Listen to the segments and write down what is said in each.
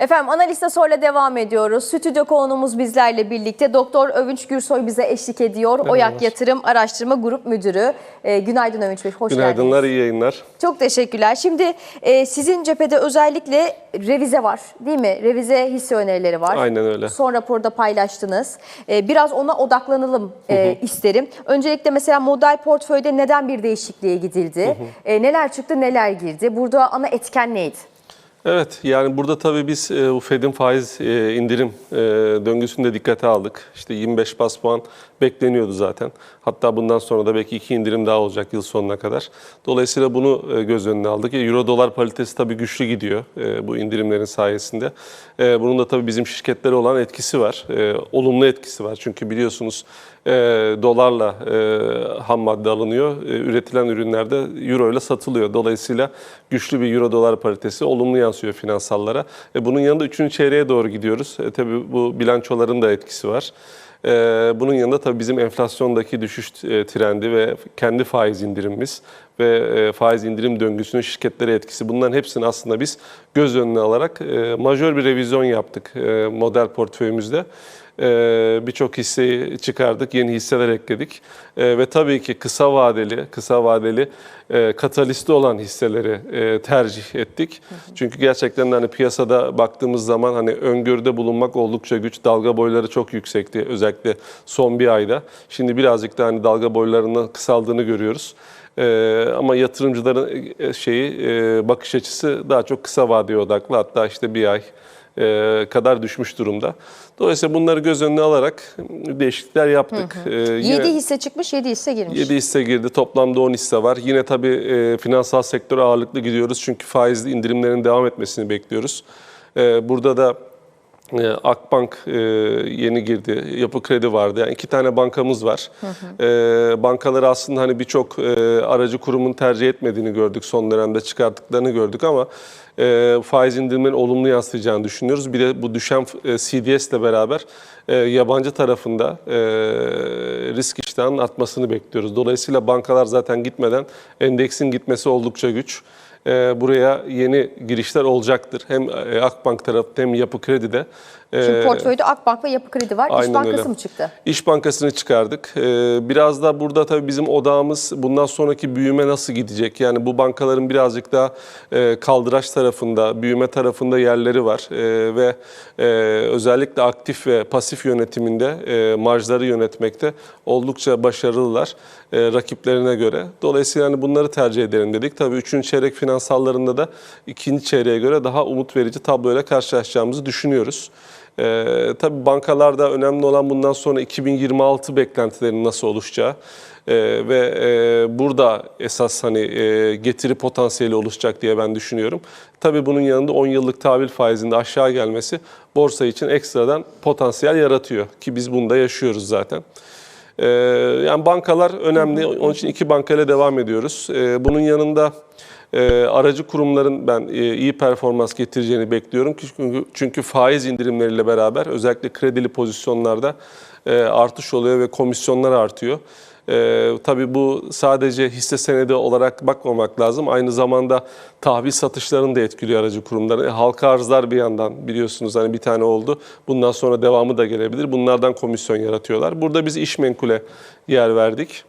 Efendim analiste sonra devam ediyoruz. Stüdyo konuğumuz bizlerle birlikte. Doktor Övünç Gürsoy bize eşlik ediyor. OYAK Yatırım Araştırma Grup Müdürü. Ee, günaydın Övünç Bey, hoş Günaydınlar, geldiniz. iyi yayınlar. Çok teşekkürler. Şimdi e, sizin cephede özellikle revize var değil mi? Revize hisse önerileri var. Aynen öyle. Son raporda paylaştınız. E, biraz ona odaklanalım e, isterim. Öncelikle mesela model portföyde neden bir değişikliğe gidildi? E, neler çıktı, neler girdi? Burada ana etken neydi? Evet, yani burada tabii biz e, bu Fed'in faiz e, indirim e, döngüsünü de dikkate aldık. İşte 25 bas puan bekleniyordu zaten. Hatta bundan sonra da belki iki indirim daha olacak yıl sonuna kadar. Dolayısıyla bunu göz önüne aldık. Euro dolar paritesi tabii güçlü gidiyor bu indirimlerin sayesinde. Bunun da tabii bizim şirketlere olan etkisi var. Olumlu etkisi var. Çünkü biliyorsunuz dolarla ham madde alınıyor. E, üretilen ürünler de euro ile satılıyor. Dolayısıyla güçlü bir euro dolar paritesi olumlu yansıyor finansallara. E, bunun yanında üçüncü çeyreğe doğru gidiyoruz. E, tabii bu bilançoların da etkisi var. E, bunun yanında tabii bizim enflasyondaki düşüş e, trendi ve kendi faiz indirimimiz ve e, faiz indirim döngüsünün şirketlere etkisi. Bunların hepsini aslında biz göz önüne alarak e, majör bir revizyon yaptık e, model portföyümüzde. Birçok hisseyi çıkardık, yeni hisseler ekledik ve tabii ki kısa vadeli, kısa vadeli katalisti olan hisseleri tercih ettik. Çünkü gerçekten hani piyasada baktığımız zaman hani öngörüde bulunmak oldukça güç, dalga boyları çok yüksekti özellikle son bir ayda. Şimdi birazcık da hani dalga boylarının kısaldığını görüyoruz. Ee, ama yatırımcıların e, şeyi e, bakış açısı daha çok kısa vadeye odaklı hatta işte bir ay e, kadar düşmüş durumda. Dolayısıyla bunları göz önüne alarak değişiklikler yaptık. Ee, yine 7 hisse çıkmış, 7 hisse girmiş. 7 hisse girdi. Toplamda 10 hisse var. Yine tabii e, finansal sektöre ağırlıklı gidiyoruz. Çünkü faizli indirimlerin devam etmesini bekliyoruz. E, burada da e, Akbank e, yeni girdi, Yapı Kredi vardı. Yani iki tane bankamız var. E, bankaları aslında hani birçok e, aracı kurumun tercih etmediğini gördük. Son dönemde çıkarttıklarını gördük ama e, faiz indirimlerin olumlu yansıyacağını düşünüyoruz. Bir de bu düşen CDS ile beraber yabancı tarafında risk iştahının artmasını bekliyoruz. Dolayısıyla bankalar zaten gitmeden endeksin gitmesi oldukça güç. E, buraya yeni girişler olacaktır. Hem e, Akbank tarafında hem Yapı Kredi'de. Şimdi portföyde Akbank ve Yapı Kredi var. İş Bankası öyle. mı çıktı? İş Bankası'nı çıkardık. Ee, Biraz da burada tabii bizim odağımız bundan sonraki büyüme nasıl gidecek? Yani bu bankaların birazcık daha e, kaldıraç tarafında, büyüme tarafında yerleri var. E, Ve e, özellikle aktif ve pasif yönetiminde e, marjları yönetmekte oldukça başarılılar e, rakiplerine göre. Dolayısıyla hani bunları tercih edelim dedik. Tabii üçüncü çeyrek finansallarında da ikinci çeyreğe göre daha umut verici tabloyla karşılaşacağımızı düşünüyoruz. Ee, tabii bankalarda önemli olan bundan sonra 2026 beklentilerinin nasıl oluşacağı Ee, ve e, burada esas hani e, getiri potansiyeli oluşacak diye ben düşünüyorum. Tabii bunun yanında 10 yıllık tahvil faizinde aşağı gelmesi borsa için ekstradan potansiyel yaratıyor ki biz bunda yaşıyoruz zaten. Ee, yani bankalar önemli. Onun için iki bankayla devam ediyoruz. Ee, bunun yanında e, aracı kurumların ben e, iyi performans getireceğini bekliyorum. Çünkü, çünkü faiz indirimleriyle beraber özellikle kredili pozisyonlarda e, artış oluyor ve komisyonlar artıyor. Ee, tabii bu sadece hisse senedi olarak bakmamak lazım. Aynı zamanda tahvil satışlarını da etkiliyor aracı kurumları. E, halka arzlar bir yandan biliyorsunuz hani bir tane oldu. Bundan sonra devamı da gelebilir. Bunlardan komisyon yaratıyorlar. Burada biz iş menkule yer verdik.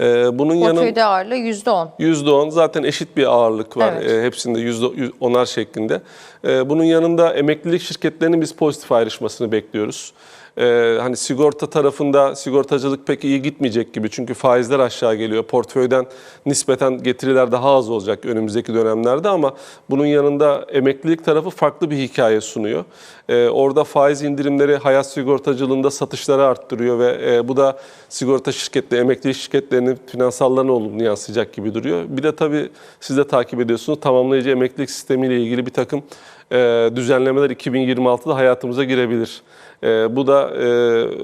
Ee, bunun yanı Portföyde ağırlığı %10. %10 zaten eşit bir ağırlık var Evet. e, hepsinde %10'ar onar şeklinde. E, bunun yanında emeklilik şirketlerinin biz pozitif ayrışmasını bekliyoruz. E, hani sigorta tarafında sigortacılık pek iyi gitmeyecek gibi çünkü faizler aşağı geliyor. Portföyden nispeten getiriler daha az olacak önümüzdeki dönemlerde ama bunun yanında emeklilik tarafı farklı bir hikaye sunuyor. E, orada faiz indirimleri hayat sigortacılığında satışları arttırıyor ve e, bu da sigorta şirketleri, emeklilik şirketlerinin finansallarına olumlu yansıyacak gibi duruyor. Bir de tabii siz de takip ediyorsunuz tamamlayıcı emeklilik sistemiyle ilgili bir takım e, düzenlemeler 2026'da hayatımıza girebilir. E, bu da e,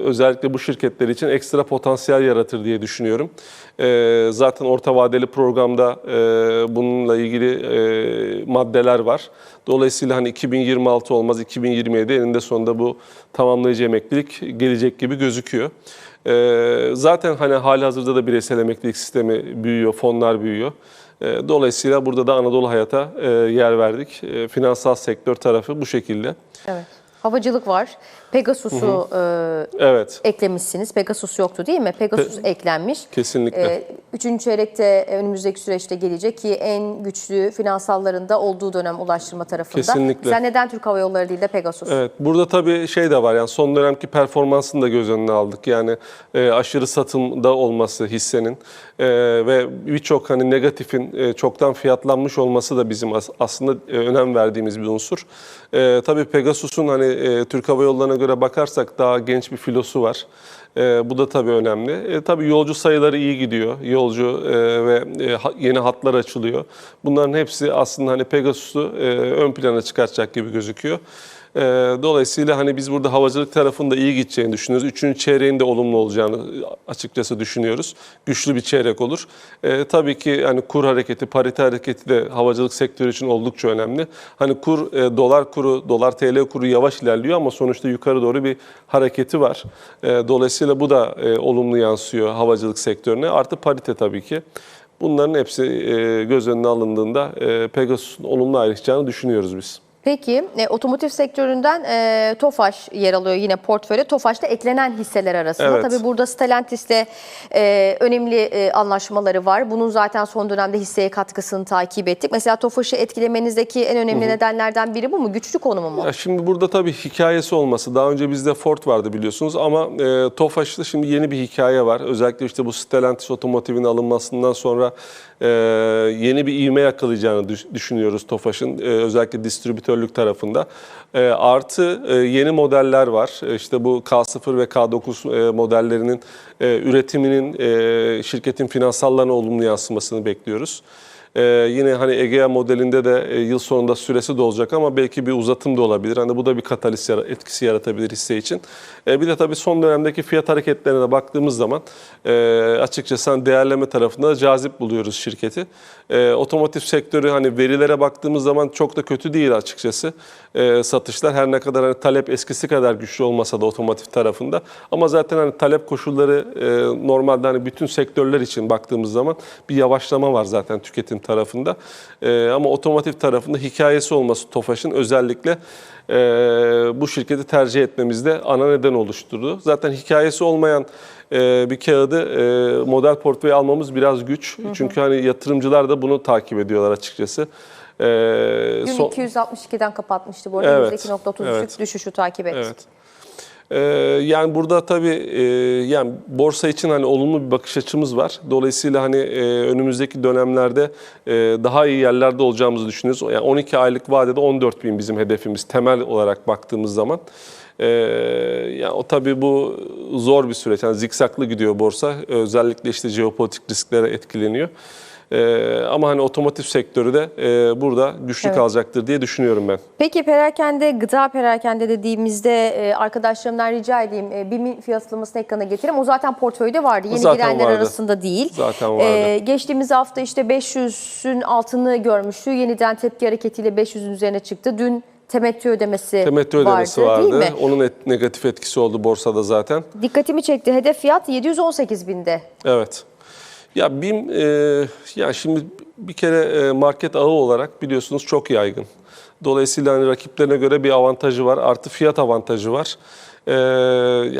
özellikle bu şirketler için ekstra potansiyel yaratır diye düşünüyorum. E, zaten orta vadeli programda e, bununla ilgili e, maddeler var. Dolayısıyla hani 2026 olmaz 2027 eninde sonunda bu tamamlayıcı emeklilik gelecek gibi gözüküyor. E, zaten hani hali hazırda da bireysel emeklilik sistemi büyüyor, fonlar büyüyor. Dolayısıyla burada da Anadolu Hayat'a e, yer verdik. Finansal sektör tarafı bu şekilde. Evet. Havacılık var. Pegasus'u e, Evet, eklemişsiniz. Pegasus yoktu değil mi? Pegasus eklenmiş. kesinlikle. E, üçüncü çeyrekte önümüzdeki süreçte gelecek ki en güçlü finansallarında olduğu dönem ulaştırma tarafında. Kesinlikle. Sen neden Türk Hava Yolları değil de Pegasus? Evet, burada tabii şey de var yani son dönemki performansını da göz önüne aldık. Yani e, aşırı satımda olması hissenin e, ve birçok hani negatifin e, çoktan fiyatlanmış olması da bizim as- aslında e, önem verdiğimiz bir unsur. E, tabii Pegasus'un hani e, Türk Hava Yolları'na göre bakarsak daha genç bir filosu var. E, bu da tabii önemli. E, tabii yolcu sayıları iyi gidiyor. Yolcu e, ve e, yeni hatlar açılıyor. Bunların hepsi aslında hani Pegasus'u e, ön plana çıkartacak gibi gözüküyor. E, dolayısıyla hani biz burada havacılık tarafında iyi gideceğini düşünüyoruz. Üçüncü çeyreğin de olumlu olacağını açıkçası düşünüyoruz. Güçlü bir çeyrek olur. E, tabii ki hani kur hareketi, parite hareketi de havacılık sektörü için oldukça önemli. Hani kur, e, dolar kuru, dolar TL kuru yavaş ilerliyor ama sonuçta yukarı doğru bir hareketi var. E, dolayısıyla bu da e, olumlu yansıyor havacılık sektörüne. Artı parite tabii ki. Bunların hepsi e, göz önüne alındığında e, Pegasus'un olumlu ayrışacağını düşünüyoruz biz. Peki e, otomotiv sektöründen e, Tofaş yer alıyor yine portföyle. Tofaş'ta eklenen hisseler arasında. Evet. Tabii burada Stellantis'le e, önemli e, anlaşmaları var. Bunun zaten son dönemde hisseye katkısını takip ettik. Mesela Tofaş'ı etkilemenizdeki en önemli nedenlerden biri bu mu? Güçlü konumu mu? Ya şimdi burada tabii hikayesi olması. Daha önce bizde Ford vardı biliyorsunuz ama e, Tofaş'ta şimdi yeni bir hikaye var. Özellikle işte bu Stellantis otomotivin alınmasından sonra e, yeni bir ivme yakalayacağını düş- düşünüyoruz Tofaş'ın. E, özellikle distribütörlük tarafında. E, artı e, yeni modeller var. E, İşte bu K0 ve K9 e, modellerinin e, üretiminin e, şirketin finansallarına olumlu yansımasını bekliyoruz. Ee, yine hani Egea modelinde de e, yıl sonunda süresi de olacak ama belki bir uzatım da olabilir. Hani bu da bir katalist yara- etkisi yaratabilir hisse için. Ee, bir de tabii son dönemdeki fiyat hareketlerine de baktığımız zaman e, açıkçası hani değerleme tarafında da cazip buluyoruz şirketi. Ee, otomotiv sektörü hani verilere baktığımız zaman çok da kötü değil açıkçası. Ee, satışlar her ne kadar hani talep eskisi kadar güçlü olmasa da otomotiv tarafında ama zaten hani talep koşulları e, normalde hani bütün sektörler için baktığımız zaman bir yavaşlama var zaten tüketim tarafında. E, ama otomotiv tarafında hikayesi olması Tofaş'ın özellikle e, bu şirketi tercih etmemizde ana neden oluşturdu. Zaten hikayesi olmayan e, bir kağıdı e, model portföy almamız biraz güç. Çünkü hani yatırımcılar da bunu takip ediyorlar açıkçası. E, Dün son- 262'den kapatmıştı bu arada. Evet, %2.33'lük evet. düşüşü takip etti. Evet. Ee, yani burada tabii e, yani borsa için hani olumlu bir bakış açımız var. Dolayısıyla hani e, önümüzdeki dönemlerde e, daha iyi yerlerde olacağımızı düşünüyoruz. Yani 12 aylık vadede 14 bin bizim hedefimiz temel olarak baktığımız zaman. Ee, yani o tabii bu zor bir süreç. Yani zikzaklı gidiyor borsa. Özellikle işte jeopolitik risklere etkileniyor. Ee, ama hani otomotiv sektörü de e, burada güçlü Evet. kalacaktır diye düşünüyorum ben. Peki perakende, gıda perakende dediğimizde e, arkadaşlarımdan rica edeyim e, BİM'in fiyatlamasını ekrana getireyim. O zaten portföyde vardı. Yeni Zaten girenler vardı. arasında değil. Zaten vardı. E, geçtiğimiz hafta işte 500'ün altını görmüştü. Yeniden tepki hareketiyle 500'ün üzerine çıktı. Dün temettü ödemesi, Temettü ödemesi vardı, vardı. değil mi? Onun et- negatif etkisi oldu borsada zaten. Dikkatimi çekti. Hedef fiyat 718 binde. Evet. Ya BİM, e, ya şimdi bir kere e, market ağı olarak biliyorsunuz çok yaygın. Dolayısıyla hani rakiplerine göre bir avantajı var. Artı fiyat avantajı var. E,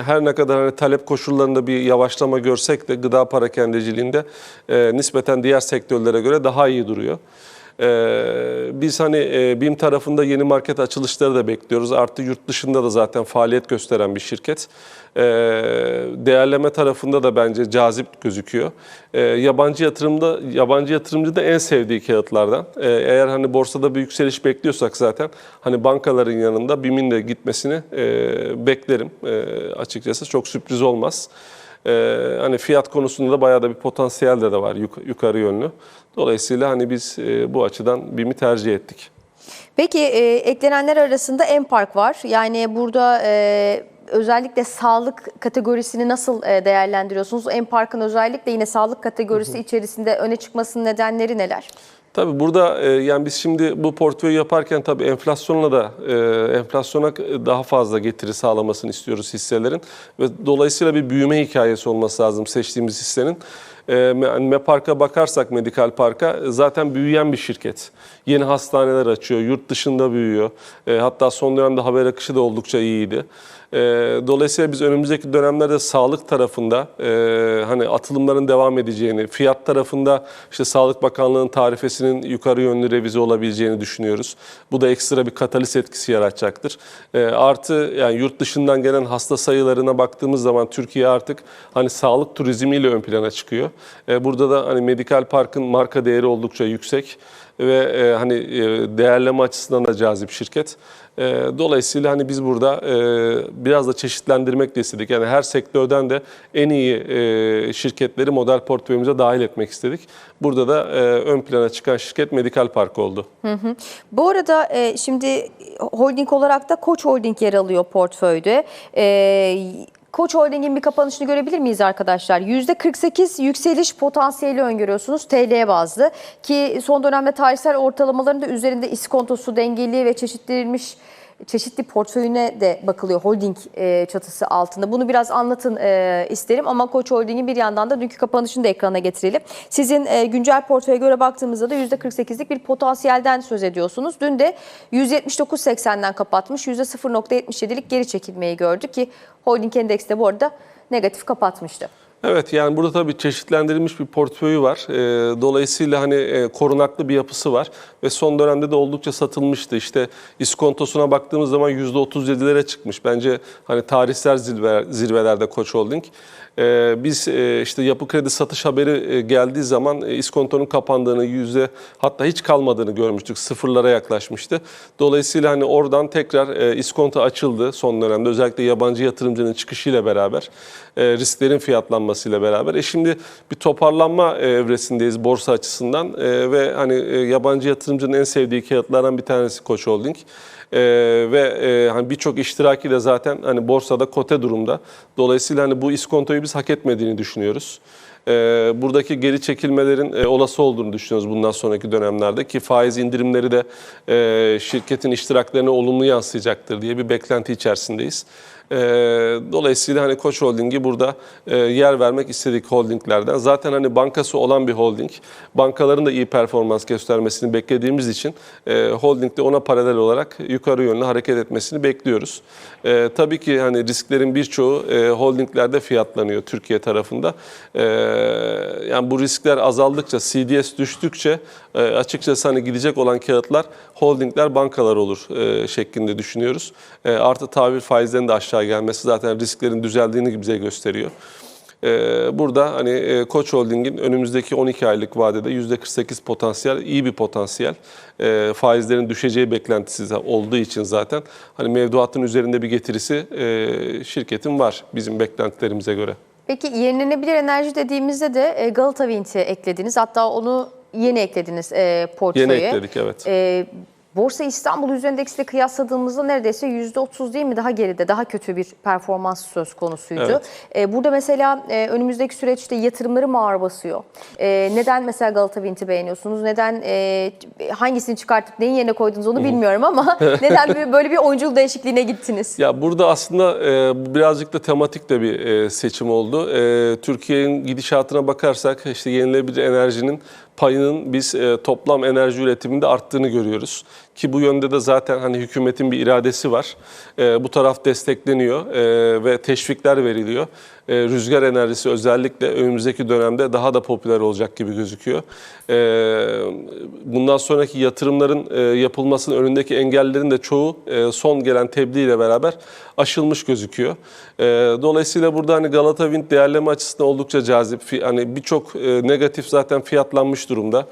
her ne kadar hani talep koşullarında bir yavaşlama görsek de gıda parakendeciliğinde e, nispeten diğer sektörlere göre daha iyi duruyor. Ee, biz hani e, BİM tarafında yeni market açılışları da bekliyoruz. Artı yurt dışında da zaten faaliyet gösteren bir şirket. Ee, değerleme tarafında da bence cazip gözüküyor. Ee, yabancı yatırımda yabancı yatırımcı da en sevdiği kağıtlardan. Eğer hani borsada bir yükseliş bekliyorsak zaten hani bankaların yanında BİM'in de gitmesini e, beklerim açıkçası. Çok sürpriz olmaz. Ee, hani fiyat konusunda da bayağı da bir potansiyel de, de var yuk- yukarı yönlü. Dolayısıyla hani biz e, bu açıdan BİM'i tercih ettik. Peki e, eklenenler arasında Empark var. Yani burada e, özellikle sağlık kategorisini nasıl e, değerlendiriyorsunuz? Empark'ın özellikle yine sağlık kategorisi içerisinde öne çıkmasının nedenleri neler? Tabii burada e, yani biz şimdi bu portföyü yaparken tabii enflasyonla da e, enflasyona daha fazla getiri sağlamasını istiyoruz hisselerin ve dolayısıyla bir büyüme hikayesi olması lazım seçtiğimiz hissenin. E, Me- MEPARK'a bakarsak Medikal Park'a zaten büyüyen bir şirket. Yeni hastaneler açıyor, yurt dışında büyüyor. Hatta son dönemde haber akışı da oldukça iyiydi. E, dolayısıyla biz önümüzdeki dönemlerde sağlık tarafında e, hani atılımların devam edeceğini, fiyat tarafında işte Sağlık Bakanlığı'nın tarifesinin yukarı yönlü revize olabileceğini düşünüyoruz. Bu da ekstra bir kataliz etkisi yaratacaktır. E, artı yani yurt dışından gelen hasta sayılarına baktığımız zaman Türkiye artık hani sağlık turizmiyle ön plana çıkıyor. E, burada da hani Medikal Park'ın marka değeri oldukça yüksek ve e, hani e, değerleme açısından da cazip şirket. E, dolayısıyla hani biz burada e, biraz da çeşitlendirmek de istedik. Yani her sektörden de en iyi e, şirketleri model portföyümüze dahil etmek istedik. Burada da e, ön plana çıkan şirket Medikal Park oldu. Bu arada e, şimdi holding olarak da Koç Holding yer alıyor portföyde. E, Koç Holding'in bir kapanışını görebilir miyiz arkadaşlar? %48 yükseliş potansiyeli öngörüyorsunuz TL bazlı. Ki son dönemde tarihsel ortalamaların da üzerinde iskontosu dengeli ve çeşitlendirilmiş çeşitli portföyüne de bakılıyor holding e, çatısı altında. Bunu biraz anlatın e, isterim ama Koç Holding'in bir yandan da dünkü kapanışını da ekrana getirelim. Sizin e, güncel portföye göre baktığımızda da %48'lik bir potansiyelden söz ediyorsunuz. Dün de 179.80'den kapatmış, %0.77'lik geri çekilmeyi gördük ki holding endeks de bu arada negatif kapatmıştı. Evet yani burada tabii çeşitlendirilmiş bir portföyü var. Ee, dolayısıyla hani e, korunaklı bir yapısı var ve son dönemde de oldukça satılmıştı. İşte iskontosuna baktığımız zaman %37'lere çıkmış. Bence hani tarihsel zirve, zirvelerde Koç Holding. Ee, biz e, işte yapı kredi satış haberi e, geldiği zaman e, iskontonun kapandığını yüzde hatta hiç kalmadığını görmüştük. Sıfırlara yaklaşmıştı. Dolayısıyla hani oradan tekrar e, iskonto açıldı son dönemde. Özellikle yabancı yatırımcının çıkışıyla beraber e, risklerin fiyatlanmasıyla beraber. E şimdi bir toparlanma e, evresindeyiz borsa açısından E, ve hani e, yabancı yatırımcının en sevdiği kağıtlardan bir tanesi Koç Holding. E, ve e, hani birçok iştiraki de zaten hani borsada kote durumda. Dolayısıyla hani bu iskontoyu biz hak etmediğini düşünüyoruz. E, buradaki geri çekilmelerin e, olası olduğunu düşünüyoruz bundan sonraki dönemlerde ki faiz indirimleri de e, şirketin iştiraklerine olumlu yansıyacaktır diye bir beklenti içerisindeyiz. E, dolayısıyla hani Koç Holding'i burada e, yer vermek istedik holdinglerden. Zaten hani bankası olan bir holding. Bankaların da iyi performans göstermesini beklediğimiz için e, holdingde ona paralel olarak yukarı yönlü hareket etmesini bekliyoruz. E, tabii ki hani risklerin birçoğu e, holdinglerde fiyatlanıyor Türkiye tarafında. E, yani bu riskler azaldıkça, CDS düştükçe e, açıkçası hani gidecek olan kağıtlar holdingler bankalar olur e, şeklinde düşünüyoruz. E, artı tahvil faizlerinin de aşağı gelmesi zaten risklerin düzeldiğini bize gösteriyor. E, burada hani e, Koç Holding'in önümüzdeki 12 aylık vadede %48 potansiyel, iyi bir potansiyel. E, faizlerin düşeceği beklentisi olduğu için zaten hani mevduatın üzerinde bir getirisi e, şirketin var bizim beklentilerimize göre. Peki yenilenebilir enerji dediğimizde de e, Galata Wind'i eklediniz. Hatta onu yeni eklediniz e, portföye. Yeni ekledik evet. E, Borsa İstanbul Yüz Endeks'le kıyasladığımızda neredeyse %30 değil mi daha geride, daha kötü bir performans söz konusuydu. Evet. E, burada mesela e, önümüzdeki süreçte yatırımları mı ağır basıyor? E, neden mesela Galata Wind'i beğeniyorsunuz? Neden e, hangisini çıkartıp neyin yerine koydunuz onu bilmiyorum ama neden böyle- bir oyunculuk değişikliğine gittiniz? Ya burada aslında e, birazcık da tematik de bir e, seçim oldu. E, Türkiye'nin gidişatına bakarsak işte yenilenebilir enerjinin payının biz e, toplam enerji üretiminde arttığını görüyoruz. Ki bu yönde de zaten hani hükümetin bir iradesi var. E, bu taraf destekleniyor e, ve teşvikler veriliyor. E, rüzgar enerjisi özellikle önümüzdeki dönemde daha da popüler olacak gibi gözüküyor. E, bundan sonraki yatırımların e, yapılmasının önündeki engellerin de çoğu e, son gelen tebliğ ile beraber aşılmış gözüküyor. E, dolayısıyla burada hani Galata Wind değerleme açısından oldukça cazip. Hani birçok e, negatif zaten fiyatlanmış durumda.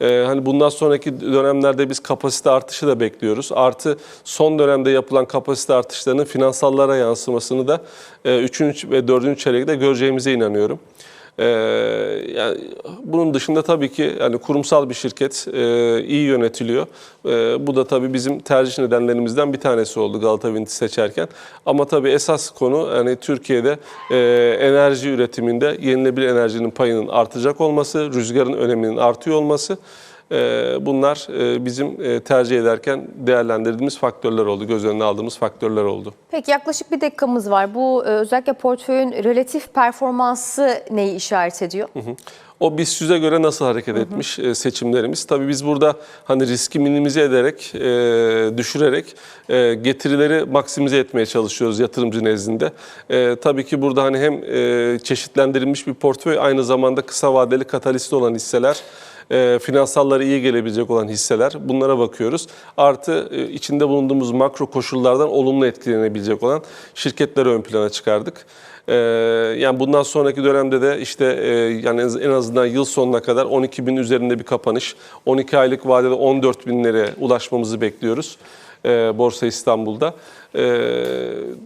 Ee, hani bundan sonraki dönemlerde biz kapasite artışı da bekliyoruz. Artı son dönemde yapılan kapasite artışlarının finansallara yansımasını da 3. ve 4. çeyrekte göreceğimize inanıyorum. Ee, yani bunun dışında tabii ki yani kurumsal bir şirket e, iyi yönetiliyor. E, bu da tabii bizim tercih nedenlerimizden bir tanesi oldu Galata Wind'i seçerken. Ama tabii esas konu yani Türkiye'de e, enerji üretiminde yenilenebilir enerjinin payının artacak olması, rüzgarın öneminin artıyor olması. E, bunlar e, bizim e, tercih ederken değerlendirdiğimiz faktörler oldu, göz önüne aldığımız faktörler oldu. Peki yaklaşık bir dakikamız var. Bu e, özellikle portföyün relatif performansı neyi işaret ediyor? O BIST 100'e göre nasıl hareket etmiş e, seçimlerimiz. Tabii biz burada hani riski minimize ederek, e, düşürerek e, getirileri maksimize etmeye çalışıyoruz yatırımcı nezdinde. E, tabii ki burada hani hem e, çeşitlendirilmiş bir portföy aynı zamanda kısa vadeli katalist olan hisseler, e, finansalları iyi gelebilecek olan hisseler bunlara bakıyoruz. Artı e, içinde bulunduğumuz makro koşullardan olumlu etkilenebilecek olan şirketleri ön plana çıkardık. Ee, yani bundan sonraki dönemde de işte e, yani en azından yıl sonuna kadar 12 bin üzerinde bir kapanış, 12 aylık vadede 14 binlere ulaşmamızı bekliyoruz e, Borsa İstanbul'da. E,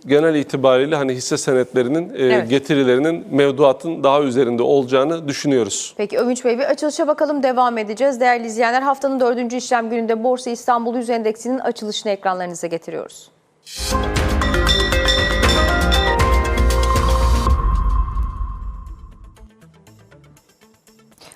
genel itibariyle hani hisse senetlerinin e, Evet. getirilerinin mevduatın daha üzerinde olacağını düşünüyoruz. Peki Övünç Bey bir açılışa bakalım devam edeceğiz. Değerli izleyenler haftanın dördüncü işlem gününde Borsa İstanbul Yüz Endeksinin açılışını ekranlarınıza getiriyoruz.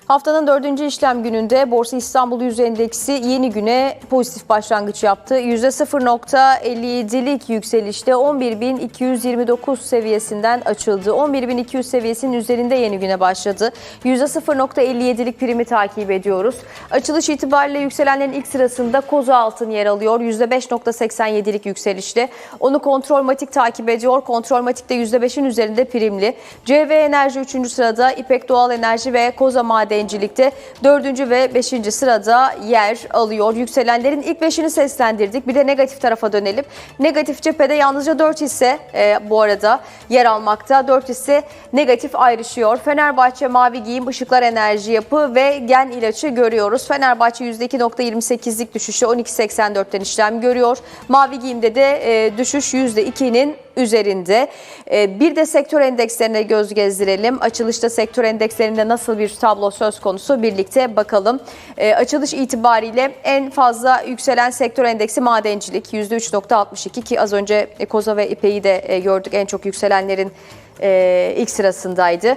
Haftanın dördüncü işlem gününde Borsa İstanbul Yüz Endeksi yeni güne pozitif başlangıç yaptı. %0.57'lik yükselişte 11.229 seviyesinden açıldı. 11.200 seviyesinin üzerinde yeni güne başladı. %0.57'lik primi takip ediyoruz. Açılış itibariyle yükselenlerin ilk sırasında Koza Altın yer alıyor. %5.87'lik yükselişle. Onu Kontrolmatik takip ediyor. Kontrolmatik de %5'in üzerinde primli. CV Enerji 3. sırada, İpek Doğal Enerji ve Koza Madencilik'te 4. ve 5. sırada yer alıyor. Yükselenlerin ilk 5'ini seslendirdik. Bir de negatif tarafa dönelim. Negatif cephede yalnızca 4 hisse e, bu arada yer almakta. 4 hisse negatif ayrışıyor. Fenerbahçe, Mavi Giyim, Işıklar Enerji Yapı ve Gen İlaç'ı görüyoruz. Fenerbahçe %2.28'lik düşüşle 12.84'ten işlem görüyor. Mavi Giyim'de de e, düşüş %2'nin üzerinde. E, bir de sektör endekslerine göz gezdirelim. Açılışta sektör endekslerinde nasıl bir tablo söz konusu birlikte bakalım. E, açılış itibariyle en fazla yükselen sektör endeksi madencilik %3.62 ki az önce Koza ve İpek'i de e, gördük en çok yükselenlerin e, ilk sırasındaydı.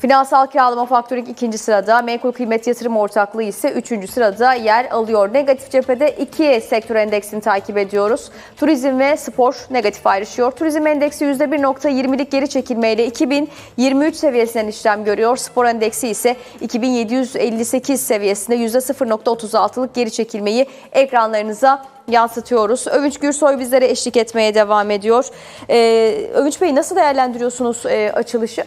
Finansal kiralama faktörü ikinci sırada, menkul kıymet yatırım ortaklığı ise üçüncü sırada yer alıyor. Negatif cephede iki sektör endeksini takip ediyoruz. Turizm ve spor negatif ayrışıyor. Turizm endeksi %1.20'lik geri çekilmeyle 2023 seviyesinden işlem görüyor. Spor endeksi ise 2758 seviyesinde %0.36'lık geri çekilmeyi ekranlarınıza yansıtıyoruz. Övünç Gürsoy bizlere eşlik etmeye devam ediyor. Ee, Övünç Bey nasıl değerlendiriyorsunuz e, açılışı?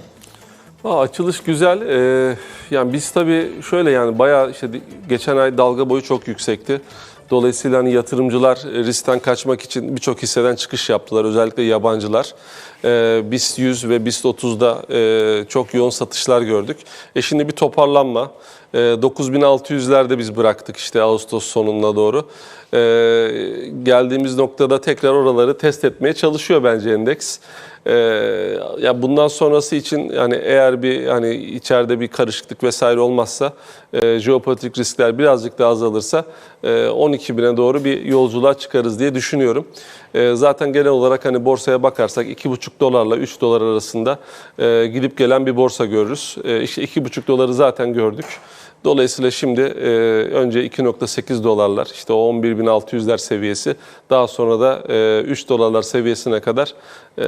Aa, açılış güzel. Ee, yani biz tabii şöyle yani bayağı işte geçen ay dalga boyu çok yüksekti. Dolayısıyla hani yatırımcılar e, riskten kaçmak için birçok hisseden çıkış yaptılar. Özellikle yabancılar. Ee, BIST 100 ve BIST 30'da e, çok yoğun satışlar gördük. E şimdi bir toparlanma. E, 9600'lerde biz bıraktık işte Ağustos sonuna doğru. E, geldiğimiz noktada tekrar oraları test etmeye çalışıyor bence endeks. Ee, ya bundan sonrası için yani eğer bir hani içeride bir karışıklık vesaire olmazsa e, jeopolitik riskler birazcık daha azalırsa e, 12 bine doğru bir yolculuğa çıkarız diye düşünüyorum. E, zaten genel olarak hani borsaya bakarsak 2,5 dolarla 3 dolar arasında e, gidip gelen bir borsa görürüz. E, işte 2,5 doları zaten gördük. Dolayısıyla şimdi e, önce 2.8 dolarlar işte o 11.600'ler seviyesi daha sonra da e, 3 dolarlar seviyesine kadar e,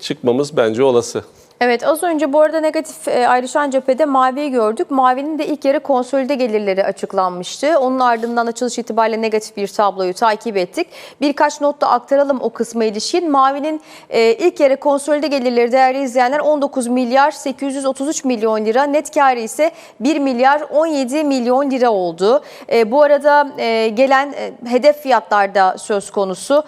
çıkmamız bence olası. Evet az önce bu arada negatif e, ayrışan cephede Mavi'yi gördük. Mavi'nin de ilk yarı konsolide gelirleri açıklanmıştı. Onun ardından açılış itibariyle negatif bir tabloyu takip ettik. Birkaç not da aktaralım o kısma ilişkin. Mavi'nin e, ilk yarı konsolide gelirleri değerli izleyenler 19 milyar 833 milyon lira. Net karı ise 1 milyar 17 milyon lira oldu. E, bu arada gelen hedef fiyatlarda söz konusu.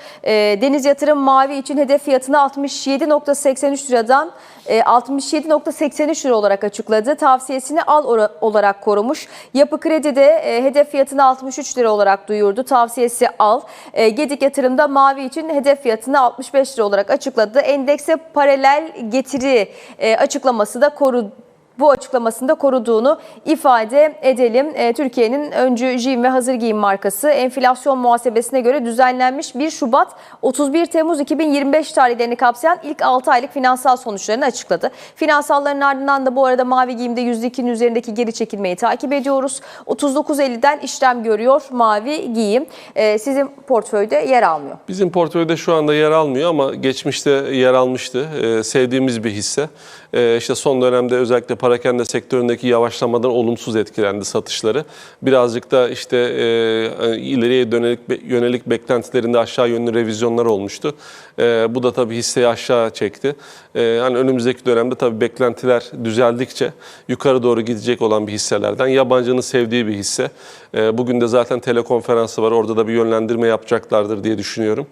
Deniz Yatırım Mavi için hedef fiyatını 67.83 liradan 67.83 lira olarak açıkladı. Tavsiyesini al olarak korumuş. Yapı Kredi de e, hedef fiyatını 63 lira olarak duyurdu. Tavsiyesi al. E, Gedik Yatırım'da Mavi için hedef fiyatını 65 lira olarak açıkladı. Endekse paralel getiri e, açıklaması da koru bu açıklamasında koruduğunu ifade edelim. E, Türkiye'nin öncü giyim ve hazır giyim markası enflasyon muhasebesine göre düzenlenmiş 1 Şubat 31 Temmuz 2025 tarihlerini kapsayan ilk 6 aylık finansal sonuçlarını açıkladı. Finansalların ardından da bu arada mavi giyimde %2'nin üzerindeki geri çekilmeyi takip ediyoruz. 39.50'den işlem görüyor mavi giyim. E, sizin portföyde yer almıyor. Bizim portföyde şu anda yer almıyor ama geçmişte yer almıştı. Ee, sevdiğimiz bir hisse. Ee, işte son dönemde özellikle parakende sektöründeki yavaşlamadan olumsuz etkilendi satışları. Birazcık da işte e, ileriye dönelik yönelik beklentilerinde aşağı yönlü revizyonlar olmuştu. Ee, bu da tabii hisseyi aşağı çekti. Ee, yani önümüzdeki dönemde tabii beklentiler düzeldikçe yukarı doğru gidecek olan bir hisselerden. Yabancının sevdiği bir hisse. Bugün de zaten telekonferansı var. Orada da bir yönlendirme yapacaklardır diye düşünüyorum.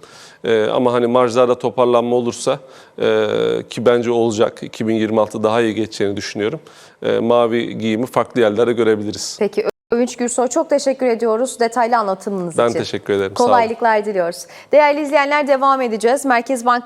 Ama hani marjlarda toparlanma olursa e, ki bence olacak 2026 daha iyi geçeceğini düşünüyorum. E, mavi giyimi farklı yerlere görebiliriz. Peki Övünç Gürsoy çok teşekkür ediyoruz detaylı anlatımınız Ben için. teşekkür ederim. Kolaylıklar diliyoruz. Değerli izleyenler devam edeceğiz. Merkez Bank